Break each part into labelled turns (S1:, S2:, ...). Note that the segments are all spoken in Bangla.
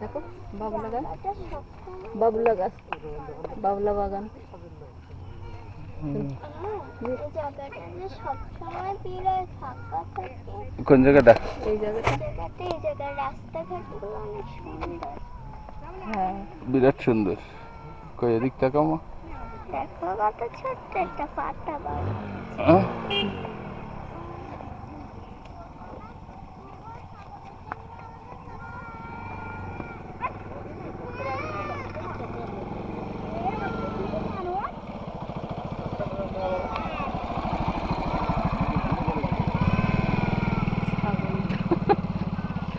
S1: দেখো বাবলা গাছ।
S2: এটা সবসময়
S1: বাবলা গাছ। বাবলা বাগান।
S3: কোন জায়গাটা
S1: এই জায়গাটা।
S2: এই জায়গার রাস্তাঘাটগুলো অনেক সুন্দর
S1: হ্যাঁ।
S3: বিরাট সুন্দর। কই এদিক তাকাও মা।
S2: দেখো কত ছোট্ট একটা পাতা বাড়ি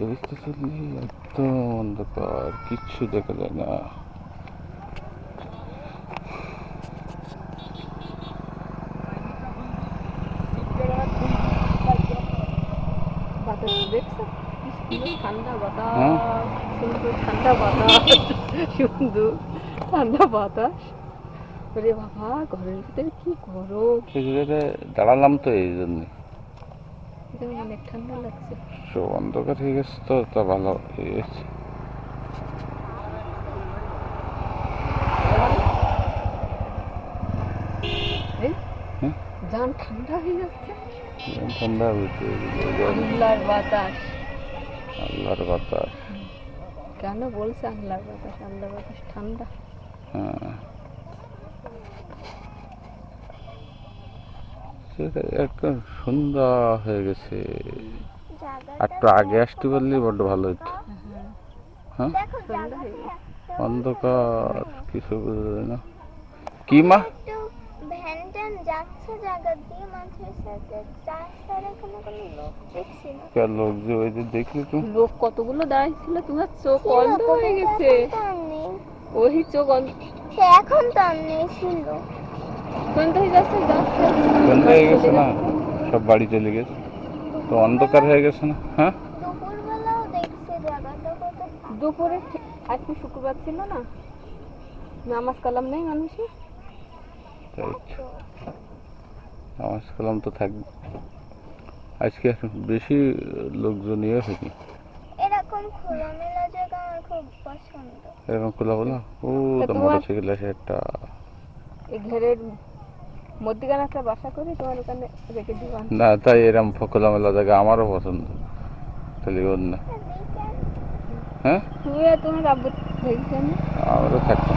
S3: এই একদম অন্ধকার কিচ্ছু দেখা যায় না।
S1: সুন্দর ঠান্ডা বাতাস
S3: হ্যাঁ।
S1: ঠান্ডা বাতাস ঠান্ডা বাতাস। বাবা ঘরের ভিতরে কি গরম।
S3: দাঁড়ালাম তো এই জন্যে।
S1: অনেক ঠান্ডা লাগছে।
S3: সব অন্ধকার হয়ে গেছে তো তা ভালো হয়ে গেছে। হুম?
S1: জান ঠান্ডা হয়ে যাচ্ছে?
S3: ঠান্ডা হয়েছে
S1: আল্লাহর বাতাস।
S3: আল্লাহর বাতাস।
S1: কেন বলছে আল্লাহর বাতাস? আল্লাহর বাতাস ঠান্ডা।
S3: হ্যাঁ। একদম সুন্দর হয়ে গেছে। আর একটু আগে আসতে পারলে বড্ড ভালো হতো হ্যাঁ?
S1: সন্ধ্যা।
S3: অন্ধকার কিছু বোঝা না। কি মা?
S2: লোক
S3: যে ওই যে দেখলি তো।
S1: লোক কতগুলো দাঁড়াইছিল তোমার চোখ অন্ধ হয়ে গেছে। ওই চোখ অন্ধ
S2: এখন তো ছিল।
S1: সন্ধ্যা হয়ে
S3: গেছে না? সব বাড়ি চলে গেছে। তো অন্ধকার হয়ে গেছে না? হ্যাঁ?
S1: দুপুরে আজকে শুক্রবার ছিল না? নামাজ কালাম নেই মানুষের?
S3: নামাজ কালাম তো থাকবে আজকে আর বেশি লোকজন ইয়ে হয়নি।
S2: এরকম খোলামেলা জায়গা আমার খুব পছন্দ।
S3: এরকম ও
S1: তা
S3: তো
S1: তোমার-
S3: মোটর সাইকেল আছে একটা
S1: এই ঘেরের মধ্যিখানে একটা বাসা করে তোমার ওখানে রেখে দিব
S3: না তাই এরকম খোলামেলা জায়গা আমারও পছন্দ। তাহলে ওর না। হ্যাঁ?
S1: তুমি আর তোমার আব্বু দেখছেন
S3: আমারও থাকতাম